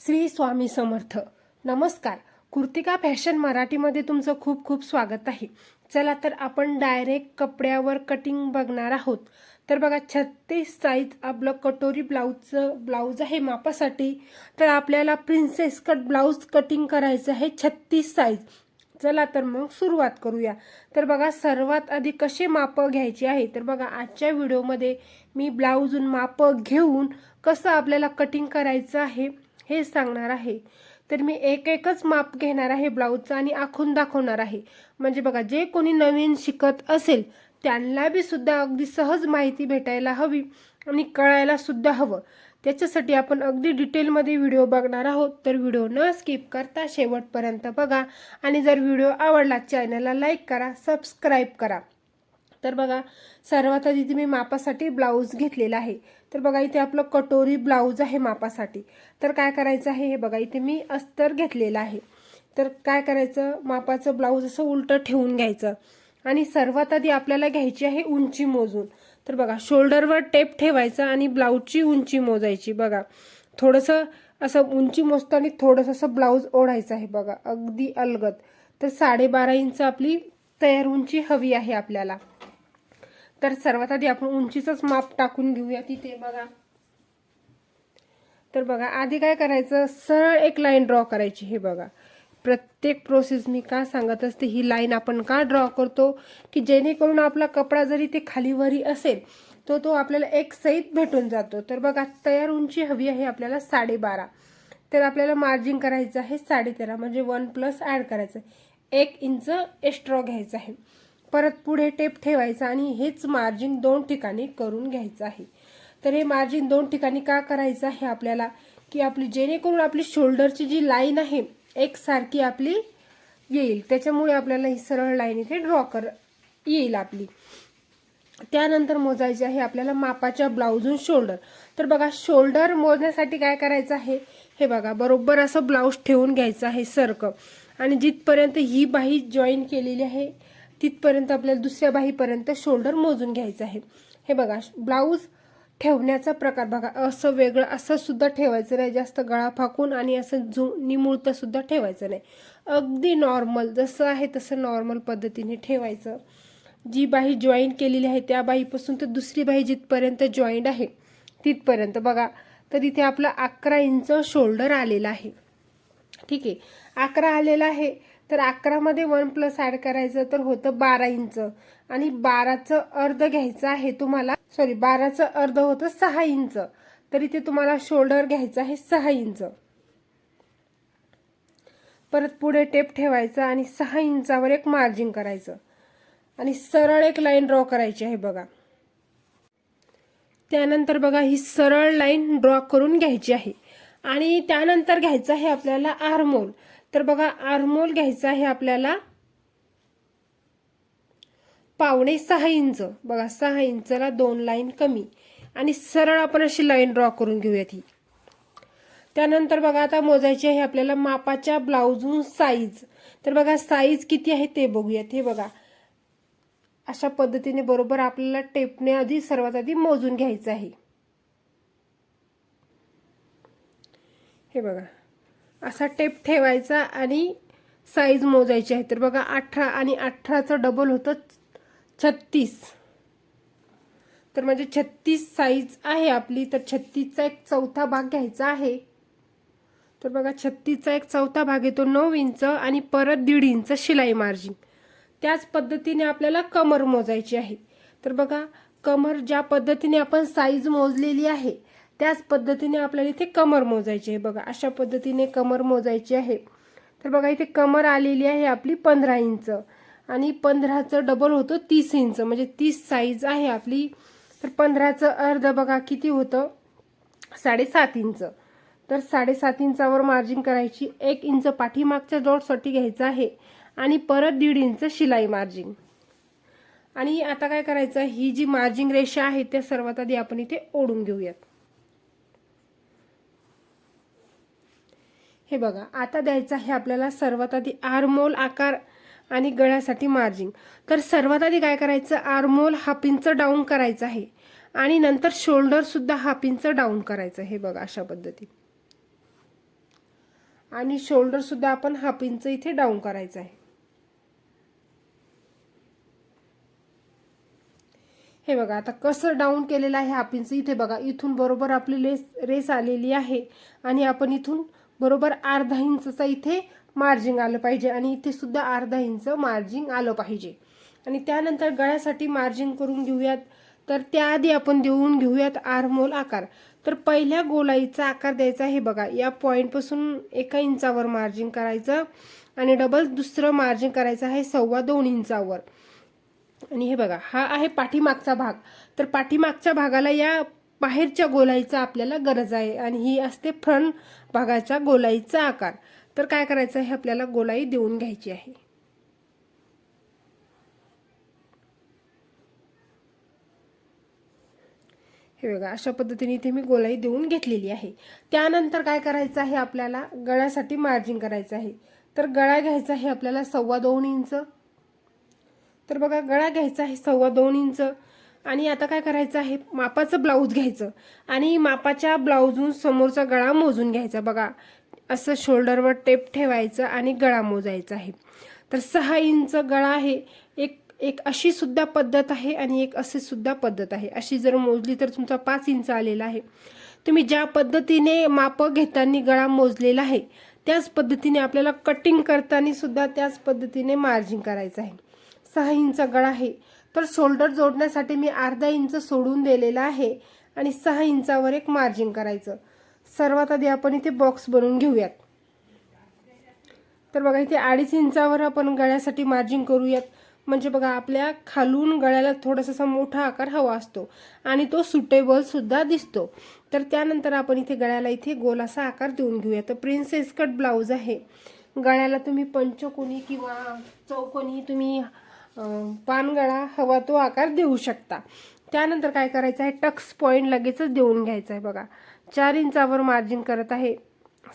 श्री स्वामी समर्थ. नमस्कार. कुर्तिका फॅशन मराठीमध्ये तुमचं खूप खूप स्वागत आहे. चला तर आपण डायरेक्ट कपड्यावर कटिंग बघणार आहोत. तर बघा छत्तीस साईज आपलं कटोरी ब्लाऊजचं ब्लाऊज आहे मापासाठी. तर आपल्याला प्रिन्सेस कट ब्लाऊज कटिंग करायचं आहे छत्तीस साईज चला तर मग सुरुवात करूया. तर बघा सर्वात आधी कसे मापं घ्यायचे आहे? तर बघा आजच्या व्हिडिओमध्ये मी ब्लाऊजून मापं घेऊन कसं आपल्याला कटिंग करायचं आहे? हे सांगणार आहे. तर मी एक एकच माप घेणार आहे ब्लाऊजचं आणि आखून दाखवणार आहे. म्हणजे बघा जे कोणी नवीन शिकत असेल त्यांना बी सुद्धा अगदी सहज माहिती भेटायला हवी आणि कळायला सुद्धा हवं. त्याच्यासाठी आपण अगदी डिटेलमध्ये व्हिडिओ बघणार आहोत. तर व्हिडिओ न स्किप करता शेवटपर्यंत बघा आणि जर व्हिडिओ आवडला चॅनलला लाईक करा सबस्क्राईब करा. तर बघा सर्वात आधी मी मापासाठी ब्लाऊज घेतलेला आहे. तर बघा इथे आपलं कटोरी ब्लाऊज आहे मापासाठी. तर काय करायचं आहे हे बघा इथे मी अस्तर घेतलेलं आहे. तर काय करायचं मापाचं ब्लाऊज असं उलटं ठेवून घ्यायचं. आणि सर्वात आधी आपल्याला घ्यायची आहे उंची मोजून. तर बघा शोल्डरवर टेप ठेवायचा आणि ब्लाऊजची उंची मोजायची बघा. थोडंसं असं उंची मोजताना थोडंसं असं ब्लाऊज ओढायचं आहे बघा अगदी अलगद. तर साडेबारा इंच आपली तयार उंची हवी आहे आपल्याला. तर सर्वात आधी आपण उंचीचंच माप टाकून घेऊया तिथे बघा. तर बघा आधी काय करायचं? सरळ एक लाईन ड्रॉ करायची हे बघा. प्रत्येक प्रोसेस मी का सांगत असते ही लाईन आपण का ड्रॉ करतो? की जेणेकरून आपला कपडा जरी ते खालीवरी असेल तो तो आपल्याला एक सहित भेटून जातो. तर बघा तयार उंची हवी आहे आपल्याला साडेबारा. तर आपल्याला मार्जिन करायचं आहे साडेतेरा म्हणजे वन प्लस ॲड करायचं एक इंच एक्स्ट्रा घ्यायचं आहे. परत पुढे टेप ठेवायचा आणि हेच मार्जिन दोन ठिकाणी करून घ्यायचं आहे. तर हे मार्जिन दोन ठिकाणी का करायचं आहे आपल्याला? की आपली जेणेकरून आपली शोल्डरची जी लाईन आहे एकसारखी आपली येईल. त्याच्यामुळे आपल्याला ही सरळ लाईन इथे ड्रॉ कर येईल आपली. त्यानंतर मोजायचे आहे आपल्याला मापाच्या ब्लाऊजून शोल्डर. तर बघा शोल्डर मोजण्यासाठी काय करायचं आहे? हे बघा बरोबर असं ब्लाऊज ठेवून घ्यायचं आहे सरकं. आणि जिथपर्यंत ही बाही जॉईन केलेली आहे तिथपर्यंत आपल्याला दुसऱ्या बाहीपर्यंत शोल्डर मोजून घ्यायचं आहे. हे बघा ब्लाऊज ठेवण्याचा प्रकार बघा. असं वेगळं असं सुद्धा ठेवायचं नाही. जास्त गळा फाकून आणि असं जु निमुळतं सुद्धा ठेवायचं नाही. अगदी नॉर्मल जसं आहे तसं नॉर्मल पद्धतीने ठेवायचं. जी बाही जॉईन केलेली आहे त्या बाहीपासून तर दुसरी बाही जिथपर्यंत जॉईंट आहे तिथपर्यंत बघा. तर इथे आपलं अकरा इंच शोल्डर आलेलं आहे. ठीक आहे? अकरा आलेलं आहे. तर अकरामध्ये वन प्लस ॲड करायचं तर होतं बारा इंच. आणि बाराचं अर्ध घ्यायचं आहे तुम्हाला सॉरी बाराचं अर्ध होतं सहा इंच. तर इथे तुम्हाला शोल्डर घ्यायचं आहे सहा इंच. परत पुढे टेप ठेवायचा आणि सहा इंचावर एक मार्जिन करायचं. आणि सरळ एक लाईन ड्रॉ करायची आहे बघा. त्यानंतर बघा ही सरळ लाईन ड्रॉ करून घ्यायची आहे. आणि त्यानंतर घ्यायचं आहे आपल्याला आरमोल तर बघा आरमोल घ्यायचा आहे आपल्याला पावणे सहा इंच. बघा सहा इंचला दोन लाईन कमी. आणि सरळ आपण अशी लाईन ड्रॉ करून घेऊयात ही. त्यानंतर बघा आता मोजायची आहे आपल्याला मापाच्या ब्लाऊजून साईज. तर बघा साईज किती आहे ते बघूयात. हे बघा अशा पद्धतीने बरोबर आपल्याला टेपने आधी सर्वात आधी मोजून घ्यायचं आहे. हे बघा. असा टेप ठेवायचा आणि साईज मोजायची आहे तर बघा अठरा आणि अठराचं डबल होतं छत्तीस. तर म्हणजे छत्तीस साईज आहे आपली तर छत्तीसचा एक चौथा भाग घ्यायचा आहे. तर बघा छत्तीसचा एक चौथा भाग येतो नऊ इंच आणि परत दीड इंच शिलाई मार्जिन त्याच पद्धतीने आपल्याला कमर मोजायची आहे. तर बघा कमर ज्या पद्धतीने आपण साईज मोजलेली आहे त्याच पद्धतीने आपल्याला इथे कमर मोजायची आहे. बघा अशा पद्धतीने कमर मोजायची आहे. तर बघा इथे कमर आलेली आहे आपली पंधरा इंच. आणि पंधराचं डबल होतं तीस इंच. म्हणजे तीस साईज आहे आपली. तर पंधराचं अर्ध बघा किती होतं? साडेसात इंच. तर साडेसात इंचावर मार्जिन करायची. एक इंच पाठीमागच्या डॉटसाठी घ्यायचं आहे. आणि परत दीड इंच शिलाई मार्जिन आणि आता काय करायचं ही जी मार्जिंग रेषा आहे त्या सर्वात आधी आपण इथे ओढून घेऊयात. हे बघा आता द्यायचं आहे आपल्याला सर्वात आधी आरमोल आकार आणि गळ्यासाठी मार्जिंग तर सर्वात आधी काय करायचं? आरमोल हाफ इंच डाऊन करायचं आहे. आणि नंतर शोल्डरसुद्धा हाफ इंच डाऊन करायचं हे बघा अशा पद्धती. आणि शोल्डरसुद्धा आपण हाफ इंच इथे डाऊन करायचं आहे. हे बघा आता कसं डाऊन केलेलं आहे हाफ इंच इथे बघा इथून बरोबर आपली लेस रेस आलेली आहे. आणि आपण इथून बरोबर अर्धा इंचचा इथे मार्जिंग आलं पाहिजे आणि इथे सुद्धा अर्धा इंच मार्जिंग आलं पाहिजे. आणि त्यानंतर गळ्यासाठी मार्जिंग करून घेऊयात. तर त्याआधी आपण देऊन घेऊयात आरमोल आकार. तर पहिल्या गोलाईचा आकार द्यायचा आहे बघा. या पॉईंटपासून एका इंचावर मार्जिंग करायचं आणि डबल दुसरं मार्जिंग करायचं आहे सव्वा दोन इंचावर. आणि हे बघा हा आहे पाठीमागचा भाग. तर पाठीमागच्या भागाला या बाहेरच्या गोलाईचा आपल्याला गरज आहे आणि ही असते फ्रंट भागाच्या गोलाईचा आकार. तर काय करायचं आहे? आपल्याला गोलाई देऊन घ्यायची आहे. हे बघा अशा पद्धतीने इथे मी गोलाई देऊन घेतलेली आहे. त्यानंतर काय करायचं आहे? आपल्याला गळ्यासाठी मार्जिन करायचं आहे. तर गळा घ्यायचा आहे आपल्याला सव्वा दोन इंच. तर बघा गळा घ्यायचा आहे सव्वा दोन इंच. आणि आता काय करायचं आहे? मापाचं ब्लाऊज घ्यायचं. आणि मापाच्या ब्लाऊजून समोरचा गळा मोजून घ्यायचा बघा. असं शोल्डरवर टेप ठेवायचं आणि गळा मोजायचा आहे. तर सहा इंच गळा आहे. एक एक अशी सुद्धा पद्धत आहे आणि एक अशी सुद्धा पद्धत आहे. अशी जर मोजली तर तुमचा पाच इंच आलेला आहे. तुम्ही ज्या पद्धतीने मापं घेताना गळा मोजलेला आहे त्याच पद्धतीने आपल्याला कटिंग करताना सुद्धा त्याच पद्धतीने मार्जिन करायचं आहे. सहा इंच गळा आहे. तर शोल्डर जोडण्यासाठी मी अर्धा इंच सोडून दिलेला आहे आणि सहा इंचावर एक मार्जिन करायचं. सर्वात आधी आपण इथे बॉक्स बनवून घेऊयात. तर बघा इथे अडीच इंचावर आपण गळ्यासाठी मार्जिन करूयात. म्हणजे बघा आपल्या खालून गळ्याला थोडासा मोठा आकार हवा असतो आणि तो सुटेबल सुद्धा दिसतो. तर त्यानंतर आपण इथे गळ्याला इथे गोल असा आकार देऊन घेऊया तर प्रिन्सेस कट ब्लाऊज आहे. गळ्याला तुम्ही पंचकोनी किंवा चौकोनी तुम्ही पानगळा हवा तो आकार देऊ शकता. त्यानंतर काय करायचं आहे? टक्स पॉईंट लगेचच देऊन घ्यायचं आहे बघा. चार इंचावर मार्जिन करत आहे.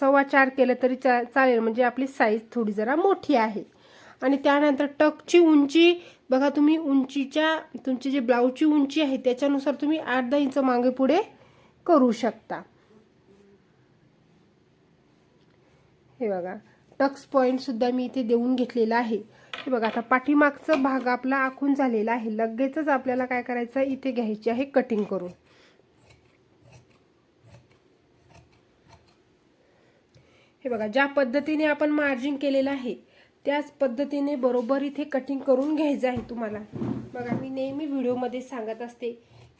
सव्वा चार केलं तरी चा चालेल म्हणजे आपली साईज थोडी जरा मोठी आहे. आणि त्यानंतर टकची उंची बघा तुम्ही उंचीच्या तुमची जी ब्लाऊजची उंची आहे त्याच्यानुसार तुम्ही आठ दहा इंच मागे पुढे करू शकता. हे बघा. टक्स पॉईंटसुद्धा मी इथे देऊन घेतलेला आहे. हे बघा आता पाठीमागचा भाग आपला आखून झालेला आहे. लगेचच आपल्याला काय करायचं इथे घ्यायची आहे कटिंग करून. हे बघा ज्या पद्धतीने आपण मार्जिन केलेलं आहे त्याच पद्धतीने बरोबर इथे कटिंग करून घ्यायचं आहे तुम्हाला. बघा मी नेहमी व्हिडिओमध्ये सांगत असते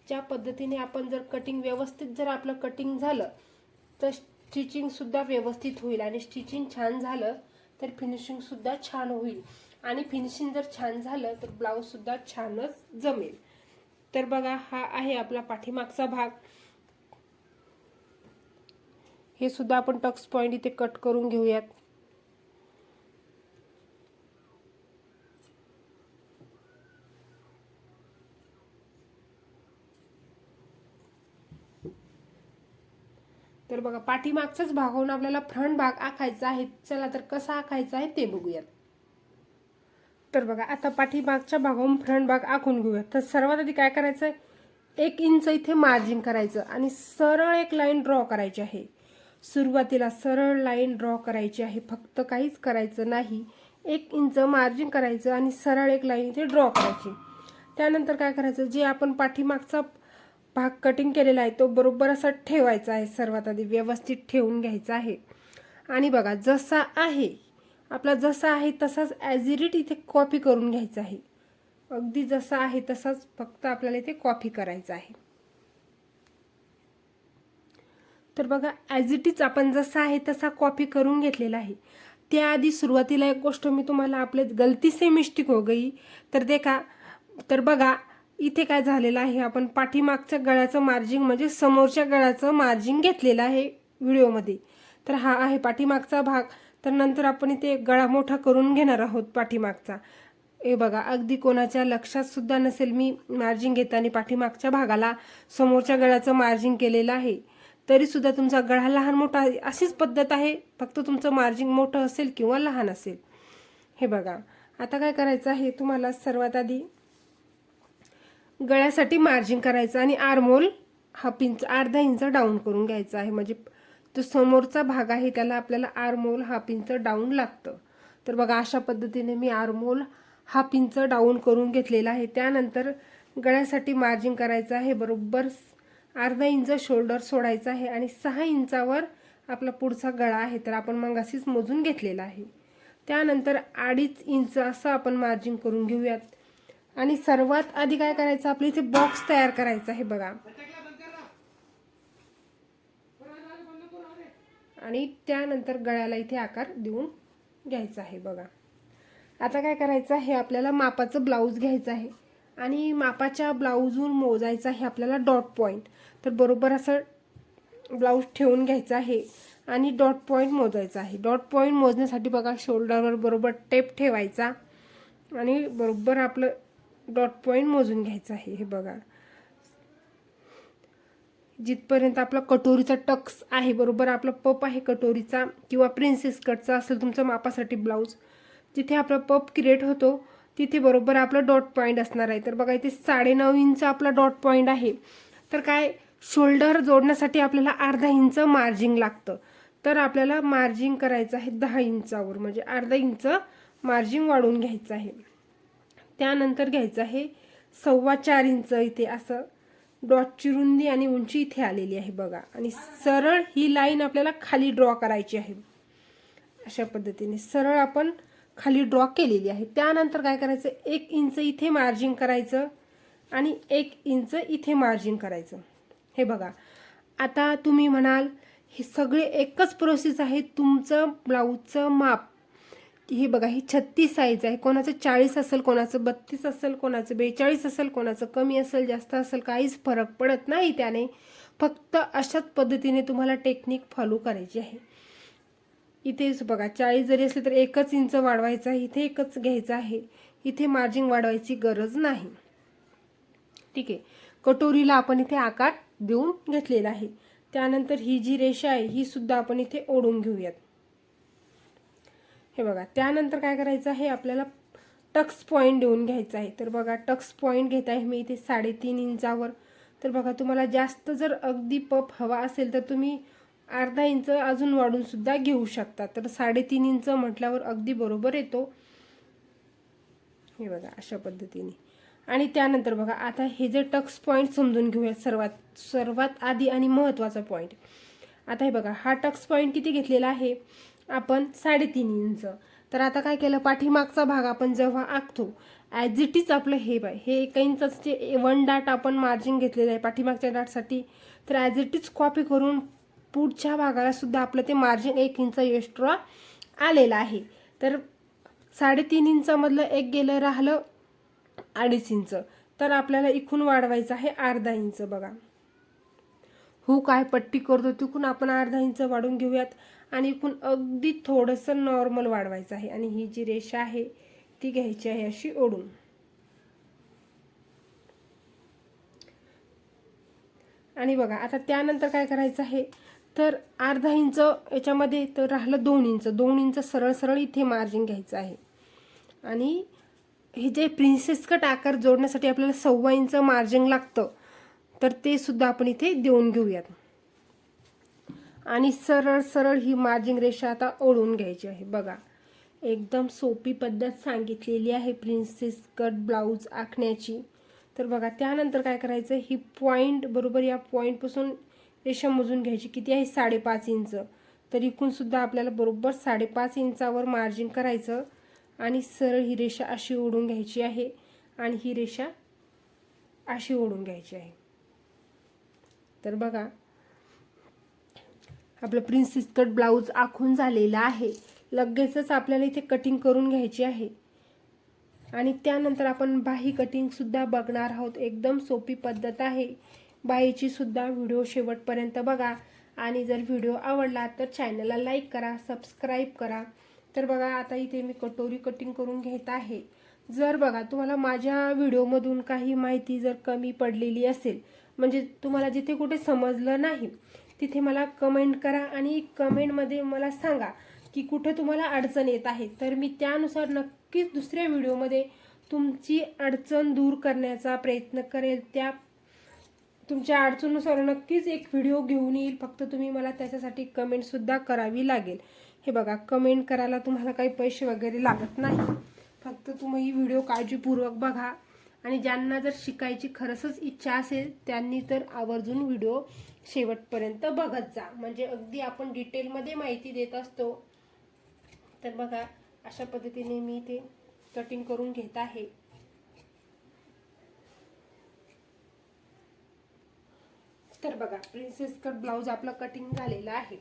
ज्या पद्धतीने आपण जर कटिंग व्यवस्थित जर आपलं कटिंग झालं तर स्टिचिंगसुद्धा व्यवस्थित होईल आणि स्टिचिंग छान झालं तर फिनिशिंगसुद्धा छान होईल. आणि फिनिशिंग जर छान झालं तर ब्लाऊजसुद्धा छानच जमेल. तर बघा हा आहे आपला पाठीमागचा भाग. हे सुद्धा आपण टक्स पॉईंट इथे कट करून घेऊयात. तर बघा पाठीमागचाच भाग होऊन आपल्याला फ्रंट भाग आखायचा आहे. चला तर कसा आखायचा आहे ते बघूयात. तर बघा आता पाठीमागच्या भागाहून फ्रंट भाग आखून घेऊयात तर सर्वात आधी काय करायचं आहे एक इंच इथे मार्जिन करायचं आणि सरळ एक लाईन ड्रॉ करायची आहे. सुरुवातीला सरळ लाईन ड्रॉ करायची आहे. फक्त काहीच करायचं नाही. एक इंच मार्जिन करायचं आणि सरळ एक लाईन इथे ड्रॉ करायची. त्यानंतर काय करायचं? जे आपण पाठीमागचा भाग कटिंग केलेला आहे तो बरोबर असा ठेवायचा आहे. सर्वात आधी व्यवस्थित ठेवून घ्यायचा आहे. आणि बघा जसा आहे आपला जसा आहे तसाच ॲज इट इथे कॉपी करून घ्यायचा आहे. अगदी जसा आहे तसाच फक्त आपल्याला इथे कॉपी करायचा आहे. तर बघा ॲज इट इज आपण जसा आहे तसा कॉपी करून घेतलेला आहे. त्याआधी सुरुवातीला एक गोष्ट मी तुम्हाला आपले गलती से मिस्टेक हो गई. तर ते का तर बघा इथे काय झालेलं आहे आपण पाठीमागच्या गळ्याचं मार्जिंग म्हणजे समोरच्या गळ्याचं मार्जिंग घेतलेलं आहे व्हिडिओमध्ये तर हा आहे पाठीमागचा भाग. तर नंतर आपण इथे गळा मोठा करून घेणार आहोत पाठीमागचा. हे बघा अगदी कोणाच्या लक्षात सुद्धा नसेल मी मार्जिंग घेताना पाठीमागच्या भागाला समोरच्या गळ्याचं मार्जिंग केलेलं आहे. तरी सुद्धा तुमचा गळा लहान मोठा अशीच पद्धत आहे. फक्त तुमचं मार्जिंग मोठं असेल किंवा लहान असेल. हे बघा आता काय करायचं आहे तुम्हाला सर्वात आधी गळ्यासाठी मार्जिन करायचं आणि आरमोल हा पिंच अर्धा इंच डाऊन करून घ्यायचा आहे. म्हणजे जो समोरचा भाग आहे त्याला आपल्याला आरमोल हाफ इंच डाऊन लागतं. तर बघा अशा पद्धतीने मी आरमोल हाफ इंच डाऊन करून घेतलेला आहे. त्यानंतर गळ्यासाठी मार्जिन करायचं आहे बरोबर अर्धा इंच शोल्डर सोडायचा आहे आणि सहा इंचावर आपला पुढचा गळा आहे तर आपण मग अशीच मोजून घेतलेला आहे. त्यानंतर अडीच इंच असं आपण मार्जिन करून घेऊयात. आणि सर्वात आधी काय करायचं आपल्या इथे बॉक्स तयार करायचा आहे बघा. आणि त्यानंतर गळ्याला इथे आकार देऊन घ्यायचा आहे बघा. आता काय करायचं आहे? आपल्याला मापाचं ब्लाऊज घ्यायचं आहे. आणि मापाच्या ब्लाऊजवर मोजायचं आहे आपल्याला डॉट पॉईंट तर बरोबर असं ब्लाऊज ठेवून घ्यायचं आहे आणि डॉट पॉईंट मोजायचा आहे. डॉट पॉईंट मोजण्यासाठी बघा शोल्डरवर बरोबर टेप ठेवायचा आणि बरोबर आपलं डॉट पॉईंट मोजून घ्यायचं आहे. हे बघा. जिथपर्यंत आपला कटोरीचा टक्स आहे बरोबर? आपला पप आहे कटोरीचा किंवा प्रिन्सेस कटचा असेल तुमचा मापासाठी ब्लाऊज जिथे आपला पप क्रिएट होतो तिथे बरोबर आपलं डॉट पॉईंट असणार आहे. तर बघा इथे साडेनऊ इंच आपला डॉट पॉईंट आहे. तर काय? शोल्डर जोडण्यासाठी आपल्याला अर्धा इंच मार्जिंग लागतं. तर आपल्याला मार्जिंग करायचं आहे दहा इंचावर म्हणजे अर्धा इंच मार्जिंग वाढवून घ्यायचं आहे. त्यानंतर घ्यायचं आहे सव्वा चार इंच इथे असं. डॉटची रुंदी आणि उंची इथे आलेली आहे बघा. आणि सरळ ही लाईन आपल्याला खाली ड्रॉ करायची आहे. अशा पद्धतीने सरळ आपण खाली ड्रॉ केलेली आहे. त्यानंतर काय करायचं? एक इंच इथे मार्जिन करायचं आणि एक इंच इथे मार्जिन करायचं. हे बघा. आता तुम्ही म्हणाल हे सगळे एकच प्रोसेस आहे. तुमचं ब्लाऊजचं माप. हे बघा ही छत्तीस साईज आहे. कोणाचं चाळीस असेल कोणाचं बत्तीस असेल कोणाचं बेचाळीस असेल कोणाचं कमी असेल जास्त असेल काहीच फरक पडत नाही त्याने. फक्त अशाच पद्धतीने तुम्हाला टेक्निक फॉलो करायची आहे. इथेच बघा चाळीस जरी असले तर एकच इंच वाढवायचं आहे. इथे एकच घ्यायचं आहे. इथे मार्जिंग वाढवायची गरज नाही. ठीक आहे. कटोरीला आपण इथे आकार देऊन घेतलेला आहे. त्यानंतर ही जी रेषा आहे ही सुद्धा आपण इथे ओढून घेऊयात. हे बघा त्यानंतर काय करायचं आहे आपल्याला टक्स पॉईंट देऊन घ्यायचा आहे. तर बघा टक्स पॉईंट घेत आहे मी इथे साडेतीन इंचावर. तर बघा तुम्हाला जास्त जर अगदी पप हवा असेल तर तुम्ही अर्धा इंच अजून वाढूनसुद्धा घेऊ शकता. तर साडेतीन इंच म्हटल्यावर अगदी बरोबर येतो. हे बघा अशा पद्धतीने. आणि त्यानंतर बघा आता हे जे टक्स पॉईंट समजून घेऊया सर्वात सर्वात आधी आणि महत्त्वाचा पॉईंट आता हे बघा हा टक्स पॉईंट किती घेतलेला आहे? आपण साडेतीन इंच. तर आता काय केलं? पाठीमागचा भाग आपण जेव्हा आखतो ॲज इट इज आपलं हे बाय हे एका इंचाचे वन डाट आपण मार्जिन घेतलेलं आहे पाठीमागच्या डाटसाठी तर ॲज इट इज कॉपी करून पुढच्या भागाला सुद्धा आपलं ते मार्जिन एक इंच एक्स्ट्रा आलेलं आहे. तर साडेतीन इंचामधलं एक गेलं राहिलं अडीच इंच. तर आपल्याला इकून वाढवायचं आहे अर्धा इंच बघा. हू काय पट्टी करतो तिकून आपण अर्धा इंच वाढून घेऊयात. आणि इकून अगदी थोडंसं नॉर्मल वाढवायचं आहे. आणि ही जी रेषा आहे ती घ्यायची आहे अशी ओढून. आणि बघा आता त्यानंतर काय करायचं आहे? तर अर्धा इंच याच्यामध्ये तर राहिलं दोन इंच. दोन इंच सरळ सरळ इथे मार्जिन घ्यायचं आहे. आणि हे जे प्रिन्सेस कट आकार जोडण्यासाठी आपल्याला सव्वा इंच मार्जिन लागतं. तर ते सुद्धा आपण इथे देऊन घेऊयात. आणि सरळ सरळ ही मार्जिंग रेषा आता ओढून घ्यायची आहे. बघा एकदम सोपी पद्धत सांगितलेली आहे प्रिन्सेस कट ब्लाऊज आखण्याची. तर बघा त्यानंतर काय करायचं? ही पॉईंट बरोबर या पॉईंटपासून रेषा मोजून घ्यायची. किती आहे? साडेपाच इंच. तर इकूनसुद्धा आपल्याला बरोबर साडेपाच इंचावर मार्जिन करायचं. आणि सरळ ही रेषा अशी ओढून घ्यायची आहे. आणि ही रेषा अशी ओढून घ्यायची आहे. तर बघा आपलं प्रिन्सेस कट ब्लाऊज आखून झालेला आहे. लगेचच आपल्याला इथे कटिंग करून घ्यायची आहे. आणि त्यानंतर आपण बाही कटिंगसुद्धा बघणार आहोत. एकदम सोपी पद्धत आहे. बाईची सुद्धा व्हिडिओ शेवटपर्यंत बघा. आणि जर व्हिडिओ आवडला तर चॅनलला लाईक करा सबस्क्राईब करा. तर बघा आता इथे मी कटोरी कटिंग करून घेत आहे. जर बघा तुम्हाला माझ्या व्हिडिओमधून काही माहिती जर कमी पडलेली असेल म्हणजे तुम्हाला जिथे कुठे समजलं नाही तिथे मला कमेंट करा आणि कमेंटमध्ये मला सांगा की कुठे तुम्हाला अडचण येत आहे. तर मी त्यानुसार नक्कीच दुसऱ्या व्हिडिओमध्ये तुमची अडचण दूर करण्याचा प्रयत्न करेल. त्या तुमच्या अडचणीनुसार नक्कीच एक व्हिडिओ घेऊन येईल. फक्त तुम्ही मला त्याच्यासाठी कमेंटसुद्धा करावी लागेल. हे बघा कमेंट करायला तुम्हाला काही पैसे वगैरे लागत नाही. फक्त तुम्ही व्हिडिओ काळजीपूर्वक बघा. आणि ज्यांना जर शिकायची खरंच इच्छा असेल त्यांनी तर आवर्जून व्हिडिओ शेवटपर्यंत बघत जा. म्हणजे अगदी आपण डिटेलमध्ये माहिती देत असतो. तर बघा अशा पद्धतीने मी ते कटिंग करून घेत आहे. तर बघा प्रिन्सेस कट ब्लाऊज आपलं कटिंग झालेलं आहे.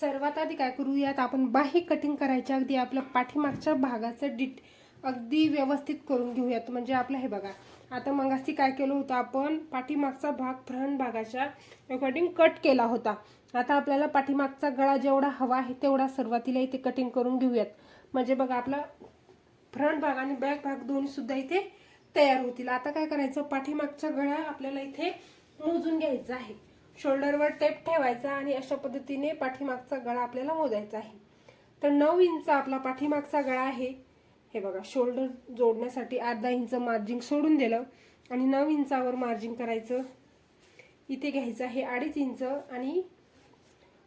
सर्वात आधी काय करूयात आपण बाही कटिंग करायच्या अगदी आपल्या पाठीमागच्या भागाचं डिट अगदी व्यवस्थित करून घेऊयात. म्हणजे आपलं हे बघा. आता मगाशी काय केलं होतं आपण? पाठीमागचा भाग फ्रंट भागाच्या अकॉर्डिंग कट केला होता. आता आपल्याला पाठीमागचा गळा जेवढा हवा आहे तेवढा सुरुवातीला इथे कटिंग करून घेऊयात. म्हणजे बघा आपला फ्रंट भाग आणि बॅक भाग दोन्ही सुद्धा इथे तयार होतील. आता काय करायचं? पाठीमागचा गळा आपल्याला इथे मोजून घ्यायचा आहे. शोल्डरवर टेप ठेवायचा आणि अशा पद्धतीने पाठीमागचा गळा आपल्याला मोजायचा आहे. तर नऊ इंच आपला पाठीमागचा गळा आहे. हे बघा शोल्डर जोडण्यासाठी अर्धा इंच मार्जिंग सोडून दिलं आणि नऊ इंचावर मार्जिंग करायचं. इथे घ्यायचं हे अडीच इंच आणि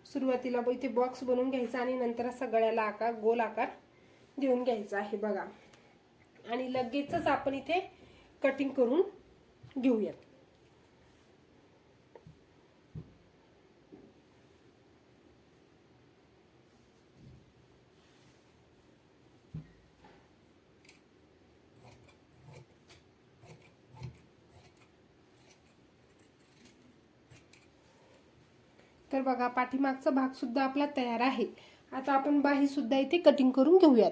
सुरुवातीला ब- इथे बॉक्स बनवून घ्यायचा आणि नंतर असा गळ्याला आकार गोल आकार देऊन घ्यायचा आहे बघा. आणि लगेचच आपण इथे कटिंग करून घेऊयात. बघा पाठीमागचा भाग सुद्धा आपला तयार आहे. आता आपण बाही सुद्धा इथे कटिंग करून घेऊयात.